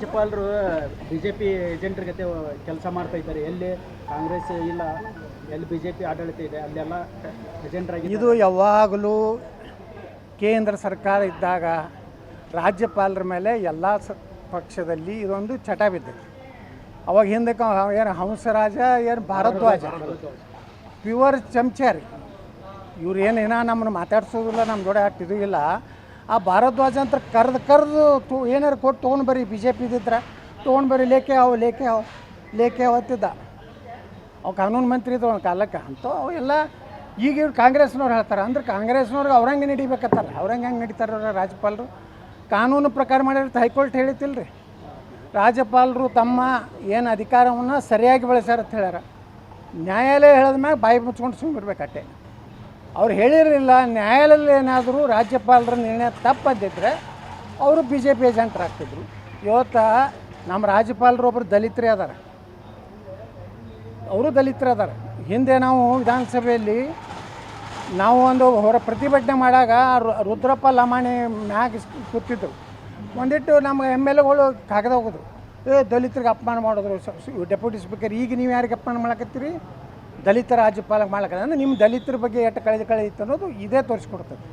ರಾಜ್ಯಪಾಲರು ಬಿಜೆಪಿ ಏಜೆಂಟ್ರ ಜೊತೆ ಕೆಲಸ ಮಾಡ್ತಾ ಇದ್ದಾರೆ. ಎಲ್ಲಿ ಕಾಂಗ್ರೆಸ್ ಇಲ್ಲ, ಎಲ್ಲಿ ಬಿಜೆಪಿ ಆಡಳಿತ ಇದೆ, ಅಲ್ಲೆಲ್ಲ ಏಜೆಂಟ್ರಾಗಿ ಇದು ಯಾವಾಗಲೂ ಕೇಂದ್ರ ಸರ್ಕಾರ ಇದ್ದಾಗ ರಾಜ್ಯಪಾಲರ ಮೇಲೆ ಎಲ್ಲ ಪಕ್ಷದಲ್ಲಿ ಇದೊಂದು ಚಟ ಬಿದ್ದೈತಿ. ಅವಾಗ ಹಿಂದಕ್ಕೆ ಏನು ಹಂಸರಾಜ, ಏನು ಭಾರದ್ವಾಜ ಪ್ಯೂರ್ ಚಮಚಾರಿ. ಇವ್ರು ಏನು ನಮ್ಮನ್ನು ಮಾತಾಡ್ಸೋದಿಲ್ಲ, ನಮ್ಮ ದೊಡ್ಡ ಇದು ಇಲ್ಲ. ಆ ಭಾರದ್ವಾಜ ಅಂತ ಕರೆದು ಕರೆದು ತು ಏನಾರು ಕೊಟ್ಟು ತೊಗೊಂಡು ಬರ್ರಿ ಬಿ ಜೆ ಪಿ ಇದ್ದಿದ್ರೆ ತೊಗೊಂಡು ಬರ್ರಿ, ಲೇಖೆ ಅವು ಲೇಖೆ ಅವು ಲೇಖೆ ಅವತ್ತಿದ್ದ ಅವು ಕಾನೂನು ಮಂತ್ರಿ ಇದ್ದವು ಒಂದು ಕಾಲಕ್ಕೆ. ಅಂತೂ ಅವು ಎಲ್ಲ ಈಗ ಇವ್ರು ಕಾಂಗ್ರೆಸ್ನವ್ರು ಹೇಳ್ತಾರೆ. ಅಂದ್ರೆ ಕಾಂಗ್ರೆಸ್ನವ್ರಿಗೆ ಅವ್ರಂಗೆ ನಡಿಬೇಕತ್ತಾರ ಅವ್ರಂಗೆ ಹೆಂಗೆ ನಡೀತಾರ ರಾಜ್ಯಪಾಲರು? ಕಾನೂನು ಪ್ರಕಾರ ಮಾಡಿದ್ರೆ ಹೈಕೋರ್ಟ್ ಹೇಳಿತಿಲ್ಲ ರಾಜ್ಯಪಾಲರು ತಮ್ಮ ಏನು ಅಧಿಕಾರವನ್ನು ಸರಿಯಾಗಿ ಬಳಸ್ಯಾರ ಅಂತ ಹೇಳ್ಯಾರ. ನ್ಯಾಯಾಲಯ ಹೇಳಿದ ಮ್ಯಾಗ ಬಾಯಿ ಮುಚ್ಕೊಂಡು ಸುಮ್ಮಿರ್ಬೇಕಟ್ಟೆ ಅವ್ರು ಹೇಳಿರಲಿಲ್ಲ, ನ್ಯಾಯಾಲಯದಲ್ಲಿ ಏನಾದರೂ ರಾಜ್ಯಪಾಲರ ನಿರ್ಣಯ ತಪ್ಪದ್ದಿದ್ರೆ ಅವರು ಬಿ ಜೆ ಪಿ ಏಜೆಂಟ್ರಾಗ್ತಿದ್ರು ಇವತ್ತು ನಮ್ಮ ರಾಜ್ಯಪಾಲರು ಒಬ್ಬರು ದಲಿತರೇ ಅದಾರ. ಅವರು ದಲಿತರೇ ಅದಾರ. ಹಿಂದೆ ನಾವು ವಿಧಾನಸಭೆಯಲ್ಲಿ ನಾವು ಒಂದು ಹೊರ ಪ್ರತಿಭಟನೆ ಮಾಡಾಗ ರುದ್ರಪ್ಪ ಲಮಾಣಿ ಮ್ಯಾಗ ಕೂತಿದ್ರು. ಒಂದಿಟ್ಟು ನಮ್ಮ ಎಂ ಎಲ್ ಎಗಳು ಕಾಗದ ಹೋಗಿದ್ರು. ಏ, ದಲಿತರಿಗೆ ಅಪಮಾನ ಮಾಡಿದ್ರು ಡೆಪ್ಯೂಟಿ ಸ್ಪೀಕರ್, ಈಗ ನೀವು ಯಾರಿಗೆ ಅಪಮಾನ ಮಾಡಕತ್ತೀರಿ? ದಲಿತ ರಾಜ್ಯಪಾಲ ಮಾಡ್ಲಿಕ್ಕೆ ಅಂದ್ರೆ ನಿಮ್ಮ ದಲಿತರ ಬಗ್ಗೆ ಎಷ್ಟು ಕಳೆದು ಕಳೆದಿತ್ತು ಅನ್ನೋದು ಇದೇ ತೋರಿಸ್ಕೊಡ್ತದೆ.